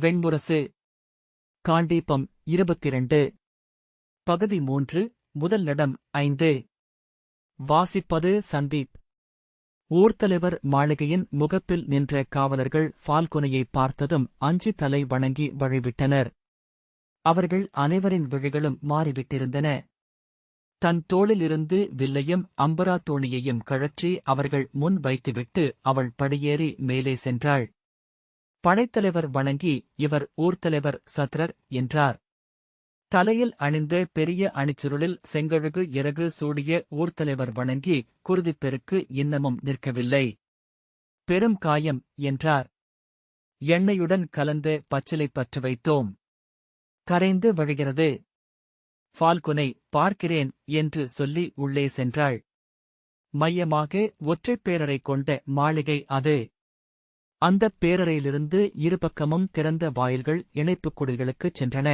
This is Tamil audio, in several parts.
வெண்முரசு. காண்டீபம் இருபத்திரண்டு. பகுதி மூன்று முதல் நடம் ஐந்து. வாசிப்பது சந்தீப். ஊர்த்தலைவர் மாளிகையின் முகப்பில் நின்ற காவலர்கள் ஃபால்குனையை பார்த்ததும் அஞ்சு தலை வணங்கி வழிவிட்டனர். அவர்கள் அனைவரின் விழிகளும் மாறிவிட்டிருந்தன. தன் தோளிலிருந்து வில்லையும் அம்பரா தோணியையும் கழற்றி அவர்கள் முன் வைத்துவிட்டு அவள் படியேறி மேலே சென்றாள். படைத்தலைவர் வணங்கி இவர் ஊர்த்தலைவர் சத்ரர் என்றார். தலையில் அணிந்த பெரிய அணிச்சுருளில் செங்கழுகு இறகு சூடிய ஊர்த்தலைவர் வணங்கி குருதிப்பெருக்கு இன்னமும் நிற்கவில்லை. பெரும் காயம் என்றார். எண்ணெயுடன் கலந்த பச்சிலை பற்று வைத்தோம். கரைந்து வழிகிறது. ஃபால்குனை பார்க்கிறேன் என்று சொல்லி உள்ளே சென்றாள். மையமாக ஒற்றைப் பேரரை கொண்ட மாளிகை அது. அந்தப் பேரறையிலிருந்து இருபக்கமும் திறந்த வாயில்கள் இணைப்புக் குடில்களுக்குச் சென்றன.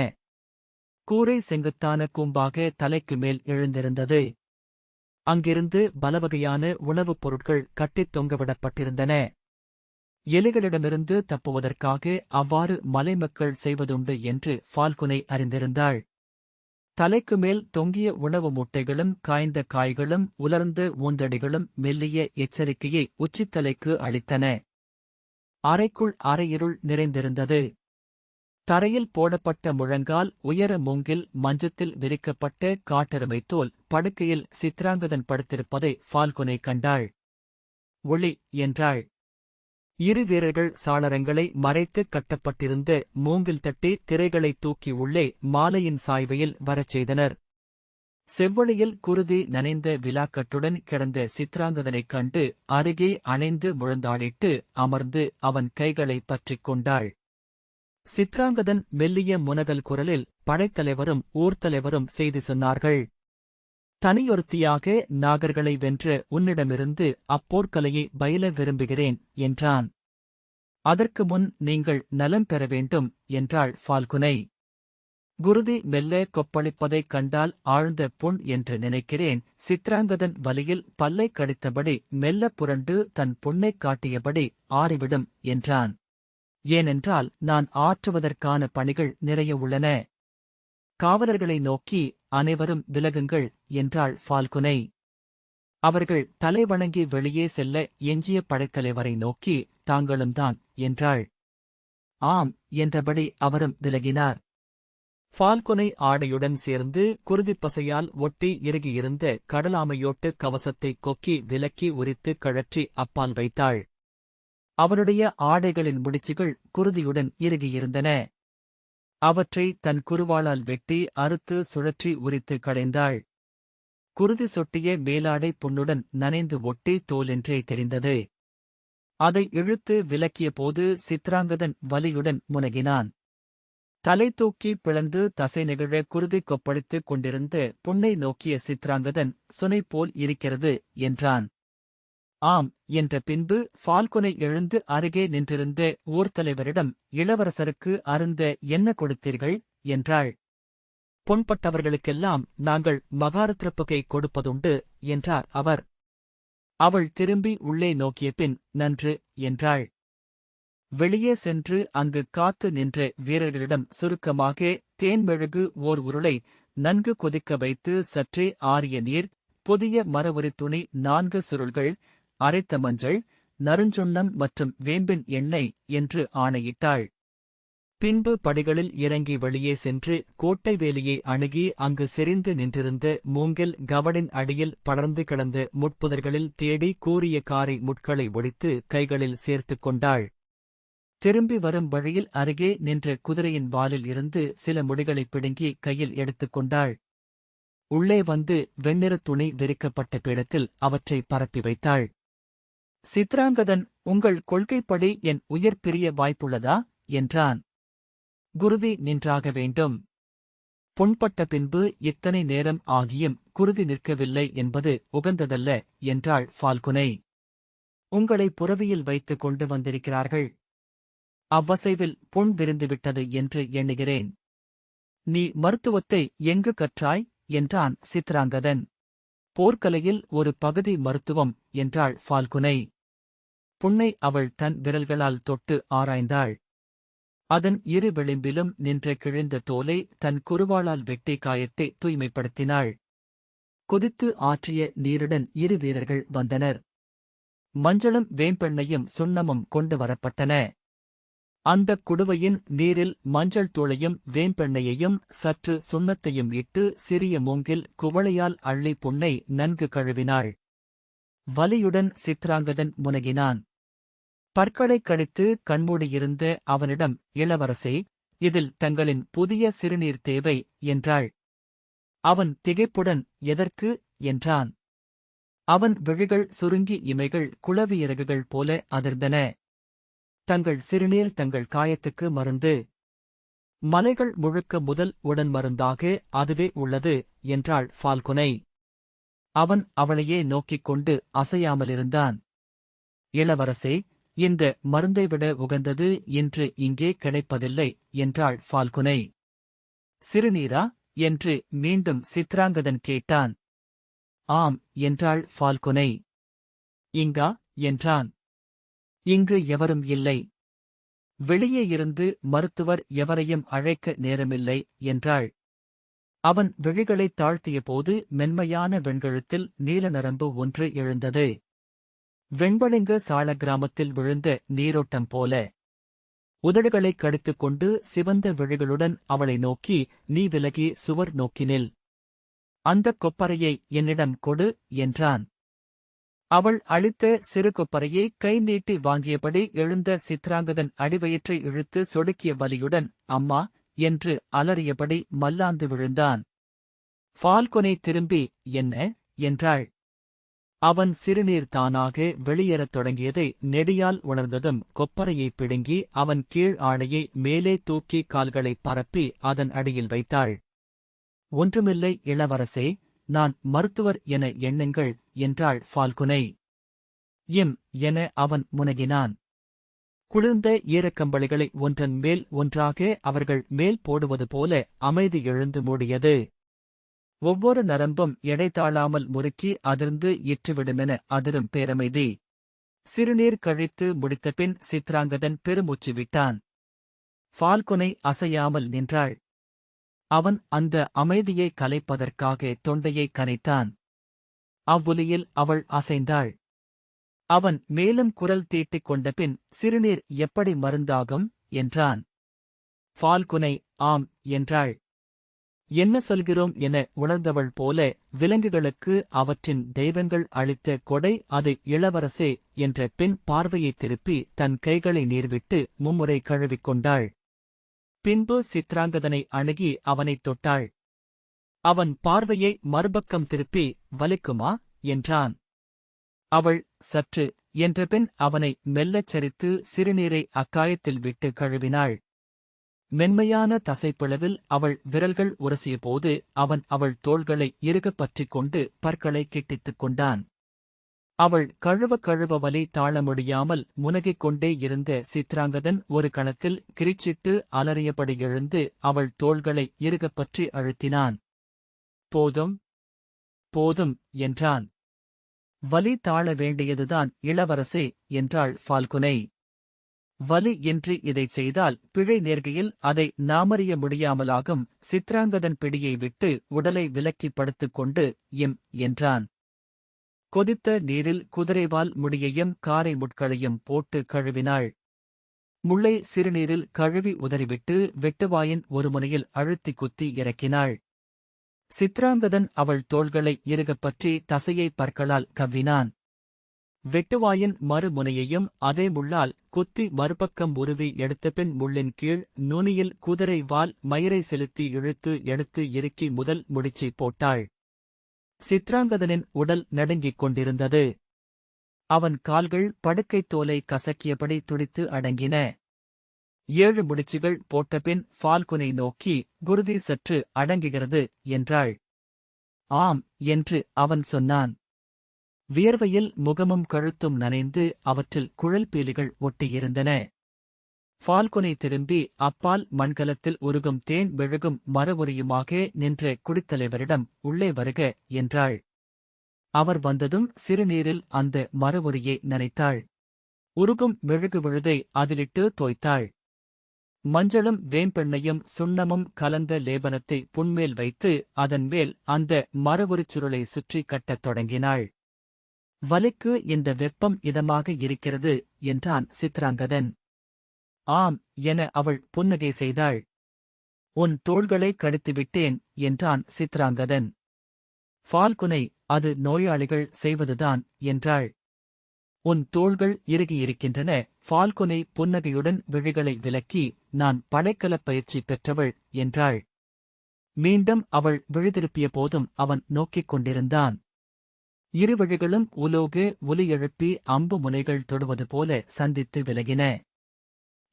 கூரை செங்குத்தான கூம்பாக தலைக்கு மேல் எழுந்திருந்தது. அங்கிருந்து பலவகையான உணவுப் பொருட்கள் கட்டித் தொங்கவிடப்பட்டிருந்தன. எலிகளிடமிருந்து தப்புவதற்காக அவ்வாறு மலைமக்கள் செய்வதுண்டு என்று ஃபால்குனை அறிந்திருந்தாள். தலைக்கு மேல் தொங்கிய உணவு மூட்டைகளும் காய்ந்த காய்களும் உலர்ந்த ஊந்தடிகளும் மெல்லிய எச்சரிக்கையை உச்சித்தலைக்கு அளித்தன. அறைக்குள் அறையிருள் நிறைந்திருந்தது. தரையில் போடப்பட்ட முழங்கால் உயர மூங்கில் மஞ்சத்தில் விரிக்கப்பட்ட காட்டெருமை தோல் படுக்கையில் சித்ராங்கதன் படுத்திருப்பதை ஃபால்குனை கண்டாள். ஒளி என்றாள். இரு வீரர்கள் சாளரங்களை மறைத்து கட்டப்பட்டிருந்த மூங்கில் தட்டி திரைகளை தூக்கி உள்ளே மாலையின் சாய்வையில் வரச் செய்தனர். செவ்வழியில் குருதி நனைந்த விலாக்கட்டுடன் கிடந்த சித்ராங்கதனைக் கண்டு அருகே அணைந்து முழந்தாளிட்டு அமர்ந்து அவன் கைகளைப் பற்றிக் கொண்டாள். சித்ராங்கதன் மெல்லிய முனகல் குரலில் படைத்தலைவரும் ஊர்த்தலைவரும் செய்தி சொன்னார்கள். தனியொருத்தியாக நாகர்களை வென்ற உன்னிடமிருந்து அப்போர்க்கலையை பயில விரும்புகிறேன் என்றான். அதற்கு முன் நீங்கள் நலம் பெற வேண்டும் என்றாள் ஃபால்குனை. குருதி மெல்ல கொப்பளிப்பதைக் கண்டால் ஆழ்ந்த புண் என்று நினைக்கிறேன். சித்ராங்கதன் வலியில் பல்லை கடித்தபடி மெல்ல புரண்டு தன் புண்ணைக் காட்டியபடி ஆறிவிடும் என்றான். ஏனென்றால் நான் ஆற்றுவதற்கான பணிகள் நிறைய உள்ளன. காவலர்களை நோக்கி அனைவரும் விலகுங்கள் என்றாள் ஃபால்குனை. அவர்கள் தலைவணங்கி வெளியே செல்ல எஞ்சிய படைத்தலைவரை நோக்கி தாங்களும் தான் என்றாள். ஆம் என்றபடி அவரும் விலகினார். ஃபால்குனை ஆடையுடன் சேர்ந்து குருதிப்பசையால் ஒட்டி இறுகியிருந்த கடலாமையோட்டு கவசத்தை கொக்கி விலக்கி உரித்து கழற்றி அப்பால் வைத்தாள். அவனுடைய ஆடைகளின் முடிச்சுகள் குருதியுடன் இறுகியிருந்தன. அவற்றை தன் குருவாளால் வெட்டி அறுத்து சுழற்றி உரித்து களைந்தாள். குருதி சொட்டிய மேலாடை புண்ணுடன் நனைந்து ஒட்டி தோலென்றே தெரிந்தது. அதை இழுத்து விலக்கிய போது சித்ராங்கதன் வலியுடன் முனகினான். தலை தூக்கி பிளந்து தசை நெகிழ குருதி கொப்பளித்துக் கொண்டிருந்து புண்ணை நோக்கிய சித்ராங்கதன் சுனை போல் இருக்கிறது என்றான். ஆம் என்ற பின்பு ஃபால்குனை எழுந்து அருகே நின்றிருந்த ஊர் தலைவரிடம் இளவரசருக்கு அருந்த என்ன கொடுத்தீர்கள்? என்றாள். பொன்பட்டவர்களுக்கெல்லாம் நாங்கள் மகாரத்ரப்புகை கொடுப்பதுண்டு என்றார் அவர். அவள் திரும்பி உள்ளே நோக்கிய பின் நன்று என்றாள். வெளியே சென்று அங்கு காத்து நின்ற வீரர்களிடம் சுருக்கமாக தேன்மெழுகு ஓர் உருளை நன்கு கொதிக்க வைத்து சற்றே ஆறிய நீர் புதிய மரவரி துணி நான்கு சுருள்கள் அரைத்த மஞ்சள் நறுஞ்சுண்ணம் மற்றும் வேம்பின் எண்ணெய் என்று ஆணையிட்டாள். பின்பு படிகளில் இறங்கி வெளியே சென்று கோட்டை வேலியை அணுகி அங்கு செறிந்து நின்றிருந்த மூங்கில் கவனின் அடியில் படர்ந்து கிடந்த முட்புதர்களில் தேடி கூறிய காரை முட்களை ஒழித்து கைகளில் சேர்த்துக் கொண்டாள். திரும்பி வரும் வழியில் அருகே நின்ற குதிரையின் வாலில் இருந்து சில முடிகளைப் பிடுங்கி கையில் எடுத்துக் கொண்டாள். உள்ளே வந்து வெண்ணிற துணி விரிக்கப்பட்ட பீடத்தில் அவற்றை பரப்பி வைத்தாள். சித்ராங்கதன் உங்கள் கொள்கைப்படி என் உயிர் பிரிய வாய்ப்புள்ளதா? என்றான். குருதி நின்றாக வேண்டும். புண்பட்ட பின்பு இத்தனை நேரம் ஆகியும் குருதி நிற்கவில்லை என்பது உகந்ததல்ல என்றாள் ஃபால்குனை. உங்களை புறவியில் வைத்துக் கொண்டு வந்திருக்கிறார்கள். அவ்வசைவில் புண் விரிந்துவிட்டது என்று எண்ணுகிறேன். நீ மருத்துவத்தை எங்கு கற்றாய்? என்றான் சித்ராங்கதன். போர்க்கலையில் ஒரு பகுதி மருத்துவம் என்றாள் ஃபால்குனை. புண்ணை அவள் தன் விரல்களால் தொட்டு ஆராய்ந்தாள். அதன் இரு விளிம்பிலும் நின்ற கிழிந்த தோலை தன் குருவாளால் வெட்டி காயத்தை தூய்மைப்படுத்தினாள். கொதித்து ஆற்றிய நீருடன் இரு வீரர்கள் வந்தனர். மஞ்சளும் வேம்பெண்ணையும் சுண்ணமும் கொண்டு வரப்பட்டன. அந்தக் குடுவையின் நீரில் மஞ்சள் தூளையும் வேம்பெண்ணையையும் சற்று சுண்ணத்தையும் இட்டு சிறிய மூங்கில் குவளையால் அள்ளி புண்ணை நன்கு கழுவினாள். வலியுடன் சித்ராங்கதன் முனகினான். பற்களைக் கடித்து கண்மூடியிருந்த அவனிடம் இளவரசே இதில் தங்களின் புதிய சிறுநீர் தேவை என்றாள். அவன் திகைப்புடன் எதற்கு? என்றான். அவன் விழிகள் சுருங்கி இமைகள் குளவியிறகுகள் போல அதிர்ந்தன. தங்கள் சிறுநீர் தங்கள் காயத்துக்கு மருந்து. மலைகள் முழுக்க முதல் உடன் மருந்தாக அதுவே உள்ளது என்றாள் ஃபால்குனை. அவன் அவளையே நோக்கிக் கொண்டு அசையாமலிருந்தான். இளவரசே இந்த மருந்தை விட உகந்தது இன்று இங்கே கிடைப்பதில்லை என்றாள் ஃபால்குனை. சிறுநீரா? என்று மீண்டும் சித்ராங்கதன் கேட்டான். ஆம் என்றாள் ஃபால்குனை. இங்கா? என்றான். இங்கு எவரும் இல்லை. வெளியே இருந்து மருத்துவர் எவரையும் அழைக்க நேரமில்லை என்றாள். அவன் விழிகளைத் தாழ்த்தியபோது மென்மையான வெண்கழுத்தில் நீல நரம்பு ஒன்று எழுந்தது. வெண்பளிங்க சால கிராமத்தில் விழுந்த நீரோட்டம் போல. உதடுகளைக் கடித்துக் கொண்டு சிவந்த விழிகளுடன் அவளை நோக்கி நீ விலகி சுவர் நோக்கினில். அந்தக் கொப்பரையை என்னிடம் கொடு என்றான். அவள் அளித்த சிறு கொப்பரையை கை நீட்டி வாங்கியபடி எழுந்த சித்ராங்கதன் அடிவயிற்றை இழுத்து சொடுக்கிய வலியுடன் அம்மா என்று அலறியபடி மல்லாந்து விழுந்தான். ஃபால்கொனை திரும்பி என்ன? என்றாள். அவன் சிறுநீர் தானாக வெளியேறத் தொடங்கியதை நெடியால் உணர்ந்ததும் கொப்பரையைப் பிடுங்கி அவன் கீழ் ஆளையை மேலே தூக்கி கால்களைப் பரப்பி அதன் அடியில் வைத்தாள். ஒன்றுமில்லை இளவரசே நான் மருத்துவர் என எண்ணுங்கள் என்றாள் ஃபால்குனை. இம் என அவன் முனகினான். குளிர்ந்த ஈரக்கம்பளிகளை ஒன்றன் மேல் ஒன்றாக அவர்கள் மேல் போடுவது போல அமைதி எழுந்து மூடியது. ஒவ்வொரு நரம்பும் எடை தாழாமல் முறுக்கி அதிர்ந்து இற்றுவிடுமென அதிரும் பேரமைதி. சிறுநீர் கழித்து முடித்தபின் சித்ராங்கதன் பெருமூச்சு விட்டான். ஃபால்குனை அசையாமல் நின்றாள். அவன் அந்த அமைதியை கலைப்பதற்காக தொண்டையை கனைத்தான். அவ்வொலியில் அவள் அசைந்தாள். அவன் மேலும் குரல் தீட்டிக் கொண்டபின் சிறுநீர் எப்படி மருந்தாகும்? என்றான். ஃபால்குனை ஆம் என்றாள். என்ன சொல்கிறோம்? என உணர்ந்தவள் போல விலங்குகளுக்கு அவற்றின் தெய்வங்கள் அளித்த கொடை அது இளவரசே என்ற பெண் பார்வையை திருப்பி தன் கைகளை நீர்விட்டு மும்முறை கழுவிக்கொண்டாள் பின்பு சித்ராங்கதனை அணுகி அவனைத் தொட்டாள். அவன் பார்வையை மறுபக்கம் திருப்பி வலிக்குமா? என்றான். அவள் சற்று என்ற பின் அவனை மெல்லச் சரித்து சிறுநீரை அக்காயத்தில் விட்டு கழுவினாள். மென்மையான தசைப்பிளவில் அவள் விரல்கள் உரசியபோது அவன் அவள் தோள்களை இறுகப் பற்றிக் கொண்டு பற்களை கிட்டித்துக் கொண்டான். அவள் கழுவ கழுவ வலி தாழ முடியாமல் முனகிக் கொண்டே இருந்த சித்ராங்கதன் ஒரு கணத்தில் கிரிச்சிட்டு அலறியபடி எழுந்து அவள் தோள்களை இறுகப் பற்றி அழுத்தினான். போதும் போதும் என்றான். வலி தாழ வேண்டியதுதான் இளவரசே என்றாள் ஃபால்குனை. வலி என்று இதைச் செய்தால் பிழை நேர்கையில் அதை நாமறிய முடியாமலாகும் சித்ராங்கதன் பிடியை விட்டு உடலை விலக்கிப் படுத்துக் கொண்டு எம் என்றான். கொதித்த நீரில் குதிரைவால் முடியையும் காரை முட்களையும் போட்டு கழுவினாள். முள்ளை சிறுநீரில் கழுவி உதறிவிட்டு வெட்டுவாயின் ஒரு முனையில் அழுத்தி குத்தி இறக்கினாள். சித்ராங்கதன் அவள் தோள்களை இறுகப் பற்றி தசையை பற்களால் கவ்வினான். வெட்டுவாயின் மறுமுனையையும் அதே முள்ளால் குத்தி மறுபக்கம் உருவி எடுத்தபின் முள்ளின் கீழ் நுனியில் குதிரை வால் மயிரை செலுத்தி இழுத்து எடுத்து இறுக்கி முதல் முடிச்சை போட்டாள். சித்ராங்கதனின் உடல் நடுங்கிக் கொண்டிருந்தது. அவன் கால்கள் படுக்கைத் தோலை கசக்கியபடி துடித்து அடங்கின. ஏழு முடிச்சுகள் போட்டபின் ஃபால்குனை நோக்கி குருதி சற்று அடங்குகிறது என்றாள். ஆம் என்று அவன் சொன்னான். வியர்வையில் முகமும் கழுத்தும் நனைந்து அவற்றில் குழல் பீலிகள் ஒட்டியிருந்தன. ஃபால்குனை திரும்பி அப்பால் மண்கலத்தில் உருகும் தேன் மெழுகும் மரவுரியுமாக நின்ற குடித்தலைவரிடம் உள்ளே வருக என்றாள். அவர் வந்ததும் சிறுநீரில் அந்த மரவுரியை நனைத்தாள். உருகும் மெழுகு விழுதை அதிலிட்டு தோய்த்தாள். மஞ்சளும் வேம்பெண்ணையும் சுண்ணமும் கலந்த லேபனத்தை புண்மேல் வைத்து அதன் மேல் அந்த மரவுரிச் சுருளை சுற்றி கட்டத் தொடங்கினாள். வலிக்கு இந்த வெப்பம் இதமாக இருக்கிறது என்றான் சித்ராங்கதன். ஆம் என அவள் புன்னகை செய்தாள். உன் தோள்களை கடித்துவிட்டேன் என்றான் சித்ராங்கதன். ஃபால்குனை அது நோயாளிகள் செய்வதுதான் என்றாள். உன் தோள்கள் இறுகியிருக்கின்றன ஃபால்குனை புன்னகையுடன் விழிகளை விலக்கி நான் படைக்கலப் பயிற்சி பெற்றவள் என்றாள். மீண்டும் அவள் விழுதிருப்பிய போதும் அவன் நோக்கிக் கொண்டிருந்தான். இருவழிகளும் உலோகு ஒலியெழுப்பி ஒலி எழுப்பி அம்பு முனைகள் தொடுவது போல சந்தித்து விலகின.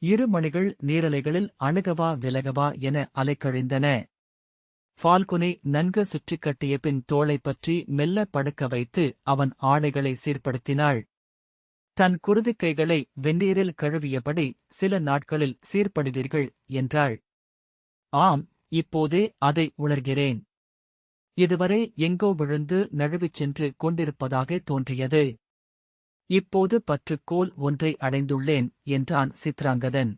இரு மணிகள் நீரலைகளில் அணுகவா விலகவா என அலைக்கழிந்தன. ஃபால்குனை நன்கு சுற்றிக் கட்டிய பின் தோளைப் பற்றி மெல்ல படுக்க வைத்து அவன் ஆடைகளை சீர்படுத்தினாள். தன் குருதிக்கைகளை வெந்நீரில் கழுவியபடி சில நாட்களில் சீர்படுவீர்கள் என்றாள். ஆம் இப்போதே அதை உணர்கிறேன். இதுவரை எங்கோ விழுந்து நழுவிச் சென்று கொண்டிருப்பதாக தோன்றியது. இப்போது பற்றுக்கோல் ஒன்றை அடைந்துள்ளேன் என்றான் சித்ராங்கதன்.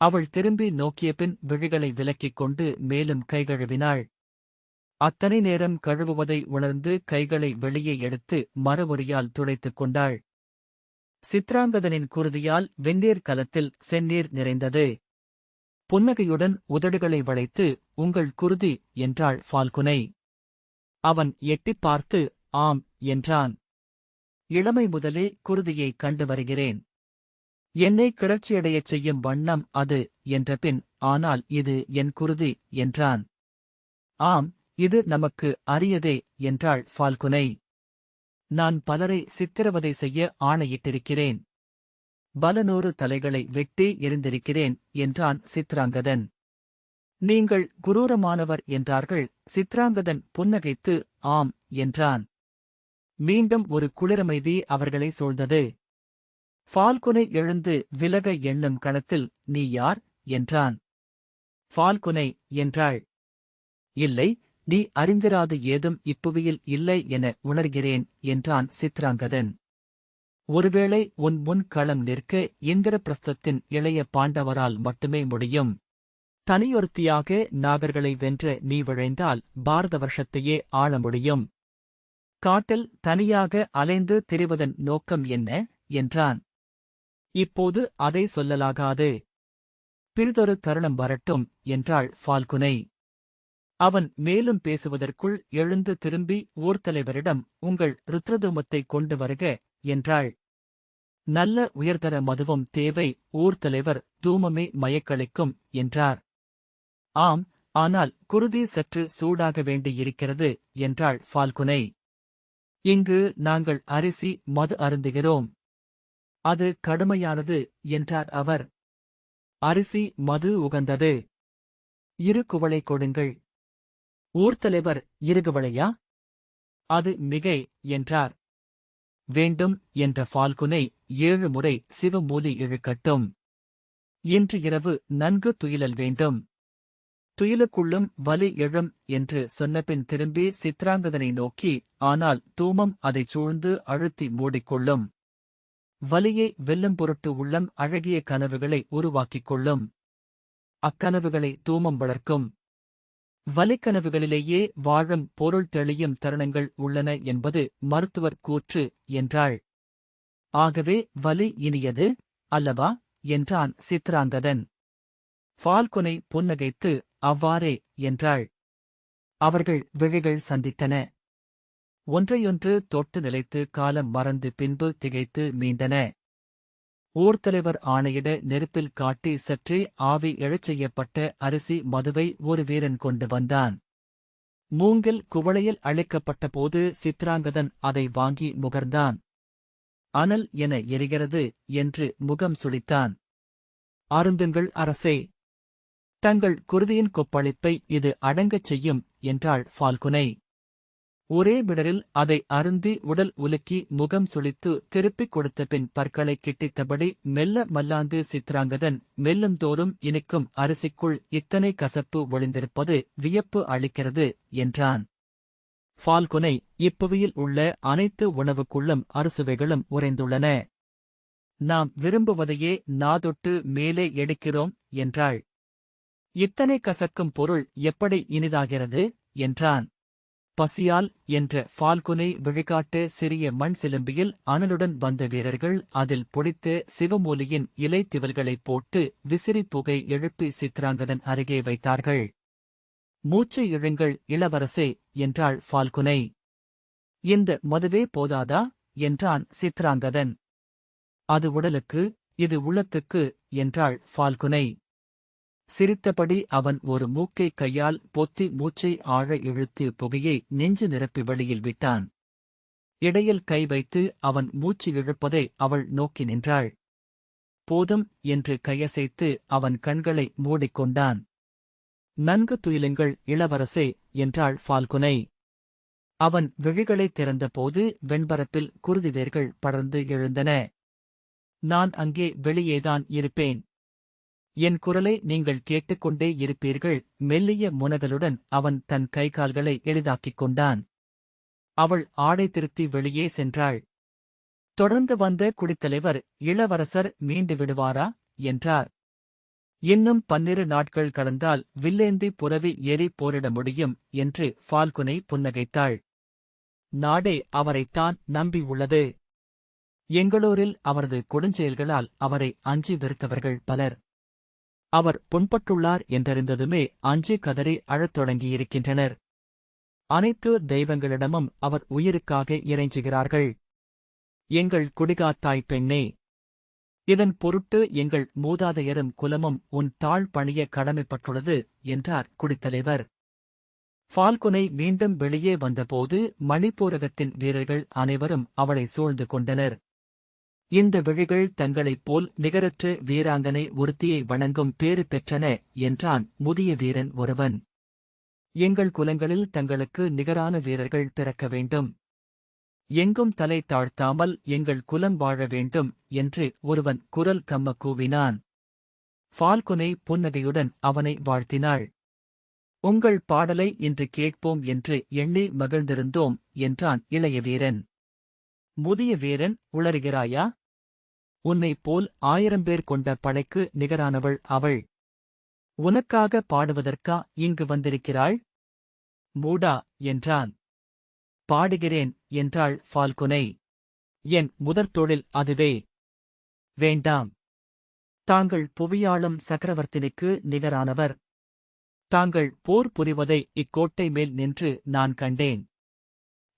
அவள் திரும்பி நோக்கிய பின் விழிகளை விலக்கிக் கொண்டு மேலும் கைகழுவினாள் அத்தனை நேரம் கழுவுவதை உணர்ந்து கைகளை வெளியே எடுத்து மரவொரியால் துடைத்துக் கொண்டாள். சித்ராங்கதனின் குருதியால் வெந்நீர் கலத்தில் செந்நீர் நிறைந்தது. புன்னகையுடன் உதடுகளை வளைத்து உங்கள் குருதி என்றாள் ஃபால்குனை. அவன் எட்டிப் பார்த்து ஆம் என்றான். இளமை முதலே குருதியை கண்டு வருகிறேன். என்னை கிளர்ச்சியடையச் செய்யும் வண்ணம் அது என்ற பின் ஆனால் இது என் குருதி என்றான். ஆம் இது நமக்கு அரியதே என்றாள் ஃபால்குனை. நான் பலரை சித்திரவதை செய்ய ஆணையிட்டிருக்கிறேன். பலநூறு தலைகளை வெட்டி எரிந்திருக்கிறேன் என்றான் சித்ராங்கதன். நீங்கள் குரூரமானவர் என்றார்கள். சித்ராங்கதன் புன்னகைத்து ஆம் என்றான். மீண்டும் ஒரு குளிரமைதி அவர்களை சூழ்ந்தது. ஃபால்குனை எழுந்து விலக எண்ணும் கணத்தில் நீ யார்? என்றான். ஃபால்குனை என்றாள். இல்லை நீ அறிந்திராது ஏதும் இப்புவியில் இல்லை என உணர்கிறேன் என்றான் சித்ராங்கதன். ஒருவேளை உன் முன் களம் நிற்க இந்திரபிரஸ்தத்தின் இளைய பாண்டவரால் மட்டுமே முடியும். தனியொருத்தியாக நாகர்களை வென்ற நீ விழைந்தால் பாரத வருஷத்தையே ஆள முடியும். காட்டில் தனியாக அலைந்து திரிவதன் நோக்கம் என்ன? என்றான். இப்போது அதை சொல்லலாகாது. பிறிதொரு தருணம் வரட்டும் என்றாள் ஃபால்குனை. அவன் மேலும் பேசுவதற்குள் எழுந்து திரும்பி ஊர்த்தலைவரிடம் உங்கள் ருத்ரதுமத்தை கொண்டு வருக என்றாள். நல்ல உயர்தர மதுவும் தேவை ஊர்த்தலைவர் தூமமே மயக்களிக்கும் என்றார். ஆம் ஆனால் குருதி சற்று சூடாக வேண்டியிருக்கிறது என்றாள் ஃபால்குனை. இங்கு நாங்கள் அரிசி மது அருந்துகிறோம். அது கடுமையானது என்றார் அவர். அரிசி மது உகந்தது. இரு குவளை கொடுங்கள். ஊர்த்தலைவர் இருகுவளையா அது மிகை என்றார். வேண்டும் என்ற ஃபால்குனை ஏழு முறை சிவமூலி இழுக்கட்டும். இன்று இரவு நன்கு துயிலல் வேண்டும். துயிலுக்குள்ளும் வலி எழும் என்று சொன்னபின் திரும்பி சித்ராங்கதனை நோக்கி ஆனால் தூமம் அதைச் சூழ்ந்து அழுத்தி மூடிக்கொள்ளும். வலியை வெல்லும் பொருட்டு உள்ளம் அழகிய கனவுகளை உருவாக்கிக் கொள்ளும் அக்கனவுகளை தூமம் வளர்க்கும். வலிக்கனவுகளிலேயே வாழும் பொருள் தெளியும் தருணங்கள் உள்ளன என்பது மருத்துவர் கூற்று என்றாள். ஆகவே வலி இனியது அல்லவா? என்றான் சித்ராங்கதன். ஃபால்குனை புன்னகைத்து அவ்வாறே என்றாள். அவர்கள் விழிகள் சந்தித்தன. ஒன்றையொன்று தொட்டு நிலைத்து காலம் மறந்து பின்பு திகைத்து மீண்டன. ஊர்த்தலைவர் ஆணையிட நெருப்பில் காட்டி சற்றே ஆவி எழச் செய்யப்பட்ட அரிசி மதுவை ஒரு வீரன் கொண்டு வந்தான். மூங்கில் குவளையில் அழைக்கப்பட்ட போது சித்ராங்கதன் அதை வாங்கி முகர்ந்தான். அனல் என எரிகிறது என்று முகம் சுழித்தான். அருந்துங்கள் அரசே தங்கள் குருதியின் கொப்பளிப்பை இது அடங்கச் செய்யும் என்றாள் ஃபால்குனை. ஒரே விடரில் அதை அருந்தி உடல் உலுக்கி முகம் சுளித்து திருப்பிக் கொடுத்த பின் பற்களை கிட்டித்தபடி மெல்ல மல்லாந்து சித்ராங்கதன் மெல்லுந்தோறும் இனிக்கும் அரிசிக்குள் இத்தனை கசப்பு ஒளிந்திருப்பது வியப்பு அளிக்கிறது என்றான். ஃபால்குனை இப்புவியில் உள்ள அனைத்து உணவுக்குள்ளும் அறுசுவைகளும் உறைந்துள்ளன. நாம் விரும்புவதையே நாதொட்டு மேலே எடுக்கிறோம் என்றாள். இத்தனை கசக்கும் பொருள் எப்படி இனிதாகிறது? என்றான். பசியால் என்ற ஃபால்குனை விழிகாட்டு சிறிய மண் சிலம்பியில் அனலுடன் வந்த வீரர்கள் அதில் பொடித்து சிவமூலியின் இலை திவல்களைப் போட்டு விசிறி புகை எழுப்பி சித்ராங்கதன் அருகே வைத்தார்கள். மூச்சு இழுங்கள் இளவரசே என்றாள் ஃபால்குனை. இந்த மதுவே போதாதா? என்றான் சித்ராங்கதன். அது உடலுக்கு இது உள்ளத்துக்கு என்றாள் ஃபால்குனை. சிரித்தபடி அவன் ஒரு மூக்கை கையால் பொத்தி மூச்சை ஆழ இழுத்து புகையை நெஞ்சு நிரப்பி வெளியில் விட்டான். இடையில் கை வைத்து அவன் மூச்சு இழுப்பதை அவள் நோக்கி நின்றாள். போதும் என்று கையசைத்து அவன் கண்களை மூடிக்கொண்டான் நன்கு துயிலுங்கள் இளவரசே என்றாள் ஃபால்குனை. அவன் விழிகளைத் திறந்தபோது வெண்பரப்பில் குருதிவேர்கள் படர்ந்து எழுந்தன. நான் அங்கே வெளியேதான் இருப்பேன் என் குரலை நீங்கள் கேட்டுக்கொண்டே இருப்பீர்கள். மெல்லிய முனகலுடன் அவன் தன் கைகால்களை எளிதாக்கிக் கொண்டான். அவள் ஆடை திருத்தி வெளியே சென்றாள். தொடர்ந்து வந்த குடித்தலைவர் இளவரசர் மீண்டு விடுவாரா? என்றார். இன்னும் பன்னிரு நாட்கள் கடந்தால் வில்லேந்தி புரவி ஏறி போரிட முடியும் என்று ஃபால்குனை புன்னகைத்தாள். நாடே அவரைத்தான் நம்பியுள்ளது எங்களூரில் அவரது கொடுஞ்செயல்களால் அவரை அஞ்சி வெறுத்தவர்கள் பலர். அவர் புண்பட்டுள்ளார் என்றறிந்ததுமே அஞ்சு கதறி அழத் தொடங்கியிருக்கின்றனர். அனைத்து தெய்வங்களிடமும் அவர் உயிருக்காக இறைஞ்சுகிறார்கள். எங்கள் குடிகாத்தாய் பெண்ணே இதன் பொருட்டு எங்கள் மூதாதையரும் குலமும் உன் தாழ் பணிய கடமைப்பட்டுள்ளது என்றார் குடித்தலைவர். ஃபால்குனை மீண்டும் வெளியே வந்தபோது மணிப்பூரகத்தின் வீரர்கள் அனைவரும் அவளை சூழ்ந்து கொண்டனர். இந்த விழிகள் தங்களைப் போல் நிகரற்ற வீராங்கனை ஒருத்தியை வணங்கும் பேறு பெற்றன என்றான் முதிய வீரன் ஒருவன். எங்கள் குலங்களில் தங்களுக்கு நிகரான வீரர்கள் பிறக்க வேண்டும். எங்கும் தலை தாழ்த்தாமல் எங்கள் குலம் வாழ வேண்டும் என்று ஒருவன் குரல் கம்ம கூவினான். ஃபால்குனை புன்னகையுடன் அவனை வாழ்த்தினாள். உங்கள் பாடலை இன்று கேட்போம் என்று எண்ணி மகிழ்ந்திருந்தோம் என்றான் இளைய வீரன். முதிய வீரன் உளறுகிறாயா? உன்னைப் போல் ஆயிரம் பேர் கொண்ட படைக்கு நிகரானவள் அவள். உனக்காக பாடுவதற்கா இங்கு வந்திருக்கிறாள்? மூடா என்றான். பாடுகிறேன் என்றாள் ஃபால்குனை. என் முதற் தொழில் அதுவே. வேண்டாம். தாங்கள் புவியாளும் சக்கரவர்த்தினிக்கு நிகரானவர். தாங்கள் போர் புரிவதை இக்கோட்டை மேல் நின்று நான் கண்டேன்.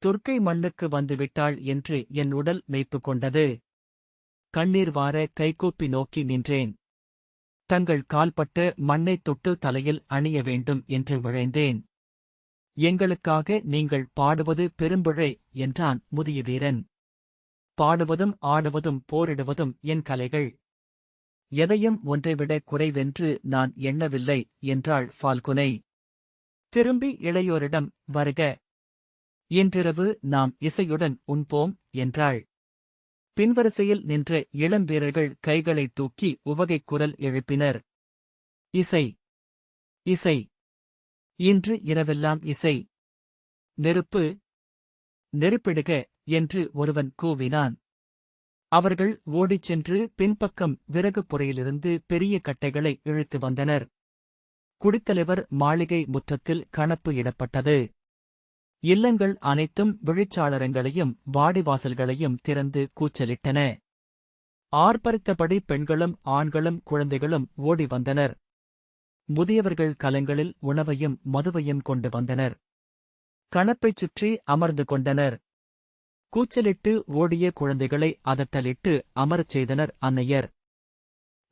துர்க்கை மண்ணுக்கு வந்துவிட்டாள் என்று என் உடல் மெய்ப்பு கொண்டது. கண்ணீர் வார கைகூப்பி நோக்கி நின்றேன். தங்கள் கால்பட்டு மண்ணைத் தொட்டு தலையில் அணிய வேண்டும் என்று விழைந்தேன். எங்களுக்காக நீங்கள் பாடுவது பெரும்பிழை என்றான் முதிய வீரன் பாடுவதும் ஆடுவதும் போரிடுவதும் என் கலைகள். எதையும் ஒன்றைவிட குறைவென்று நான் எண்ணவில்லை என்றாள் ஃபால்குனை. திரும்பி இளையோரிடம் வருக இன்றிரவு நாம் இசையுடன் உண்போம் என்றாள். பின்வரிசையில் நின்ற இளம் வீரர்கள் கைகளைத் தூக்கி உவகைக் குரல் எழுப்பினர். இசை இசை இன்று இரவெல்லாம் இசை. நெருப்பு நெருப்பிடுக என்று ஒருவன் கூவினான். அவர்கள் ஓடிச் சென்று பின்பக்கம் விறகு புறையிலிருந்து பெரிய கட்டைகளை இழுத்து வந்தனர். குடித்தலைவர் மாளிகை முற்றத்தில் கணப்பு இடப்பட்டது. இல்லங்கள் அனைத்தும் விழிச்சாளரங்களையும் வாடிவாசல்களையும் திறந்து கூச்சலிட்டன. ஆர்ப்பரித்தபடி பெண்களும் ஆண்களும் குழந்தைகளும் ஓடி வந்தனர். முதியவர்கள் கலங்களில் உணவையும் மதுவையும் கொண்டு வந்தனர். கணப்பைச் சுற்றி அமர்ந்து கொண்டனர். கூச்சலிட்டு ஓடிய குழந்தைகளை அதட்டலிட்டு அமரச் செய்தனர் அன்னையர்.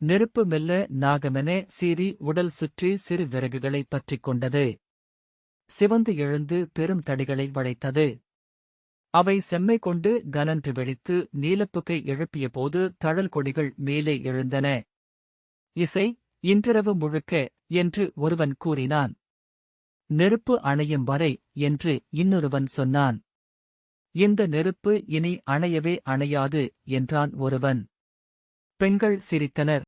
நெருப்பு மெல்ல நாகமென சீறி உடல் சுற்றி சிறு விறகுகளைப் பற்றிக் கொண்டது. சிவந்து எழுந்து பெரும் தடிகளை வளைத்தது. அவை செம்மை கொண்டு கனன்று வெடித்து நீலப்புகை எழுப்பியபோது தழல் கொடிகள் மேலே எழுந்தன. இசை இன்றிரவு முழுக்க என்று ஒருவன் கூறினான். நெருப்பு அணையும் வரை என்று இன்னொருவன் சொன்னான். இந்த நெருப்பு இனி அணையவே அணையாது என்றான் ஒருவன். பெண்கள் சிரித்தனர்.